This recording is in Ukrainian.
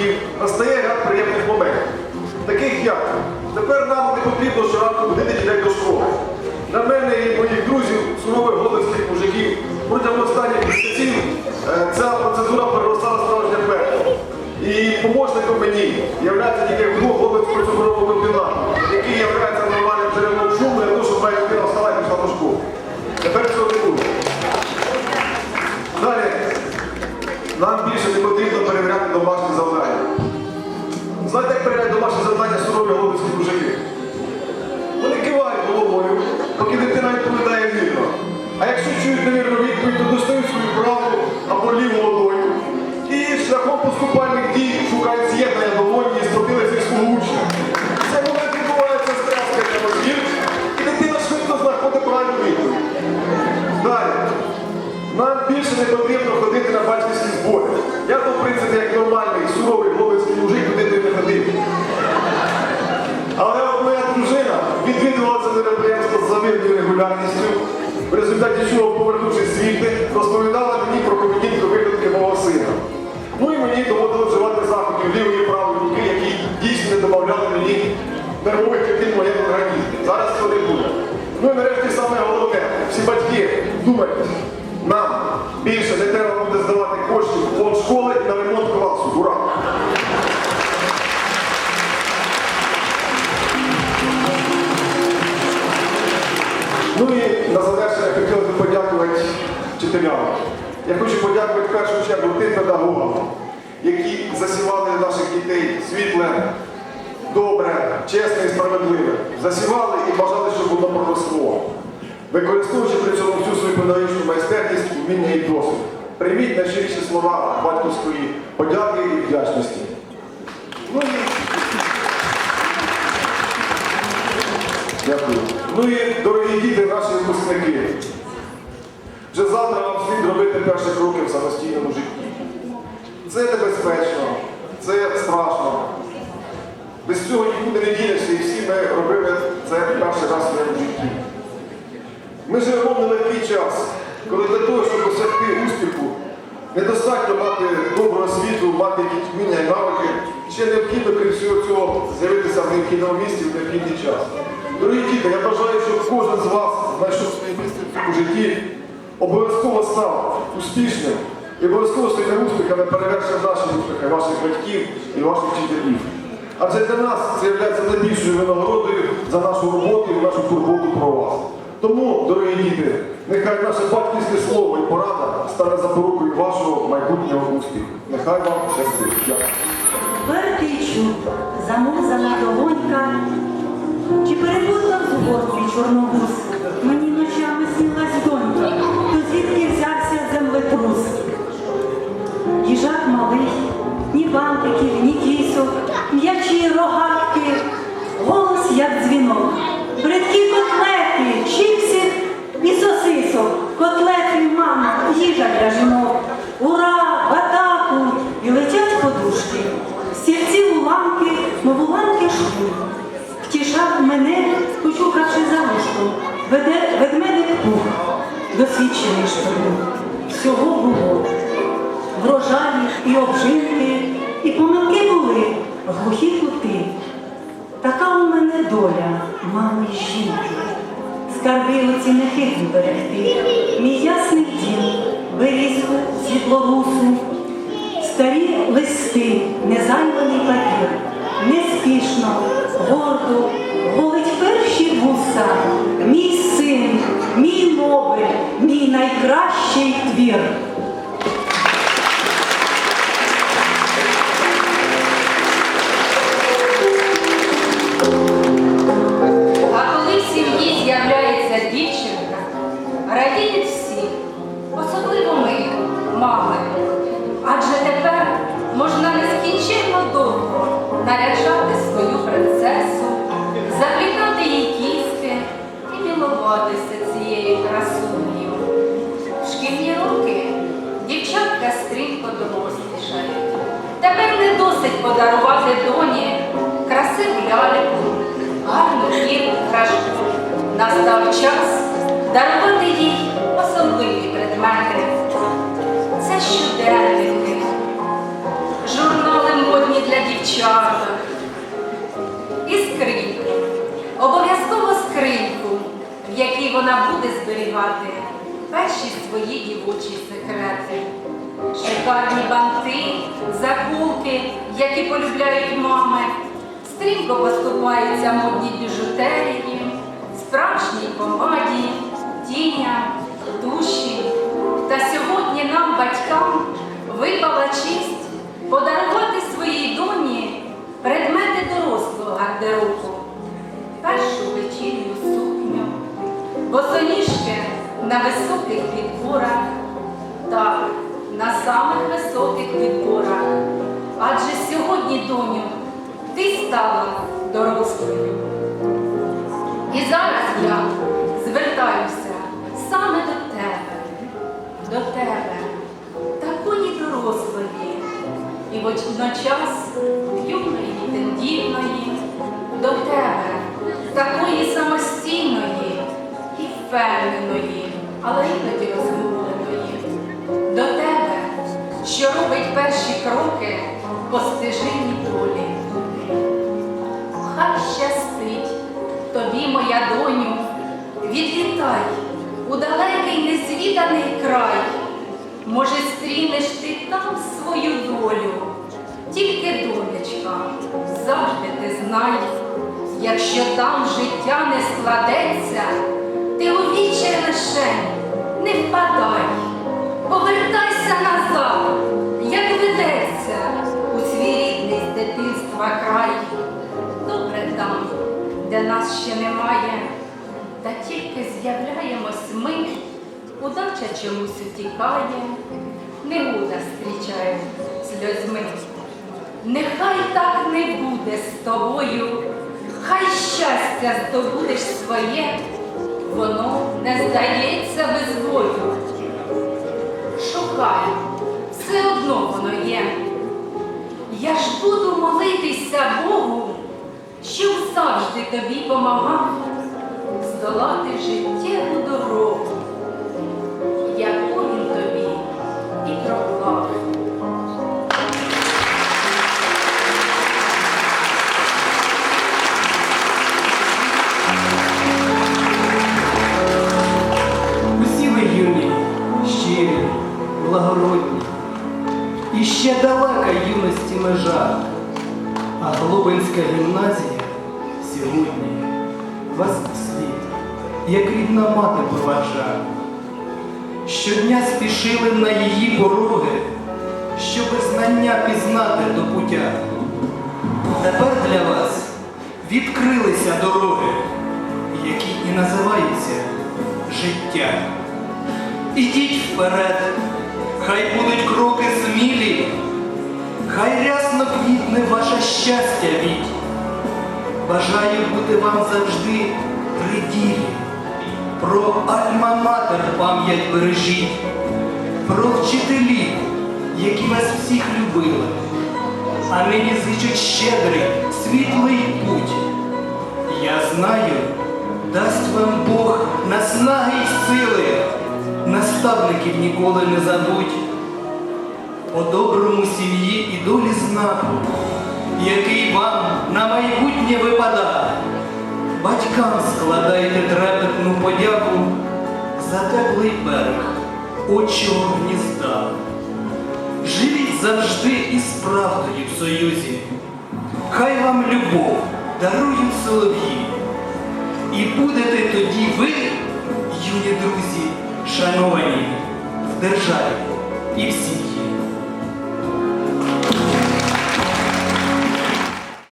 батьків, настає ряд приємних моментів, таких як тепер нам не потрібно щоранку ходити дітей до школи. На мене і моїх друзів, сурових голицьких мужиків, протягом останніх місяців е, ця процедура переростала справжня пекло. І помощником мені являється тільки двох хлопець процедурового комбінату, який є поступальних дій шукають з'єднання долоні хотілося б подякувати вчителям. Я хочу подякувати в першу чергу тим педагогам, які засівали наших дітей світле, добре, чесне і справедливе. Засівали і бажали, щоб воно проросло. Використовуючи при цьому всю свою педагогічну майстерність, вміння і досвід. Прийміть найщиріші слова батьківської подяки і вдячності. Ну Дякую. Ну і дорогі діти, наші випускники. Вже завтра вам слід робити перші кроки в самостійному житті. Це небезпечно, це страшно. Без цього нікуди не дінешся, і всі ми робили це перший раз в своєму житті. Ми живемо в нелегкий час, коли для того, щоб досягти успіху, недостатньо мати добру освіту, мати якісь вміння і навики. Ще необхідно, крім всього цього, з'явитися в необхідному місці в необхідний час. Дорогі діти, я бажаю, щоб кожен з вас знайшов своє місце в цьому житті, обов'язково став успішним і обов'язково своїми успіхами перевершив наші успіхи, ваших батьків і ваших вчителів. Адже для нас це є найбільшою винагородою за нашу роботу і нашу турботу про вас. Тому, дорогі діти, нехай наше батьківське слово і порада стане запорукою вашого майбутнього успіху. Нехай вам щастить. Дякую. Вертичу, замузана долонька, чи перепутав згорбі чорногуз, Скарби оці не хитрі берегти. Мій ясний дім, берізку, світлорусу, старі листи, незайманий папір, неспішно, гордо, голить перші вуса, мій син, мій Нобель, мій найкращий твір. Просить подарувати доні красиву ляльку, гарну іграшку. Настав час дарувати їй особливі предмети. Це щоденники, журнали модні для дівчаток і скриньки. Обов'язково скриньку, в якій вона буде зберігати перші свої дівочі секрети. Шикарні банти, закулки, які полюбляють мами, стрімко поступаються модні біжутерії, справжній помаді, тіням, душі. Та сьогодні нам, батькам, випала честь подарувати своїй доні предмети дорослого гардеробу, першу вечірню сукню, босоніжки на високих підборах, так, на самих високих підборах. Адже сьогодні, доню, ти стала дорослою. І зараз я звертаюся саме до тебе, до тебе, такої дорослої, і водночас юної, тендітної, до тебе, такої самостійної і впевненої, але іноді тебе, що робить перші кроки по стежині долі. Хай щастить тобі, моя доню, відлітай у далекий незвіданий край. Може, стрінеш ти там свою долю. Тільки, донечка, завжди ти знай, якщо там життя не складеться, ти у віче лишень не впадай, повертайся назад, як ведеться у свій рідний з дитинства край. Добре там, де нас ще немає, та тільки з'являємось ми, удача чомусь утікає, негода зустрічає сльозьми. Нехай так не буде з тобою, хай щастя здобудеш своє, воно не здається без бою. Шукай, все одно воно є. Я ж буду молитися Богу, щоб завжди тобі помагав здолати життєву дорогу, ще далека юності межа, а Глобинська гімназія сьогодні вас світ, як рідна мати проваджа. Щодня спішили на її пороги, щоби знання пізнати до пуття. Тепер для вас відкрилися дороги, які і називаються життя. Ідіть вперед, хай будуть кроки смілі, хай рясно квітне ваше щастя віть. Бажаю бути вам завжди при ділі. Про альма-матер пам'ять бережіть, про вчителів, які вас всіх любили, а нині зичуть щедрий, світлий путь. Я знаю, дасть вам Бог наснаги й сили, наставників ніколи не забудь. По доброму сім'ї і долі знаку, який вам на майбутнє випада. Батькам складайте трепетну подяку за теплий берег очого гнізда. Живіть завжди із правдою в союзі. Хай вам любов дарують солов'ї. І будете тоді ви, юні друзі, шановані в державі і в сім'ї.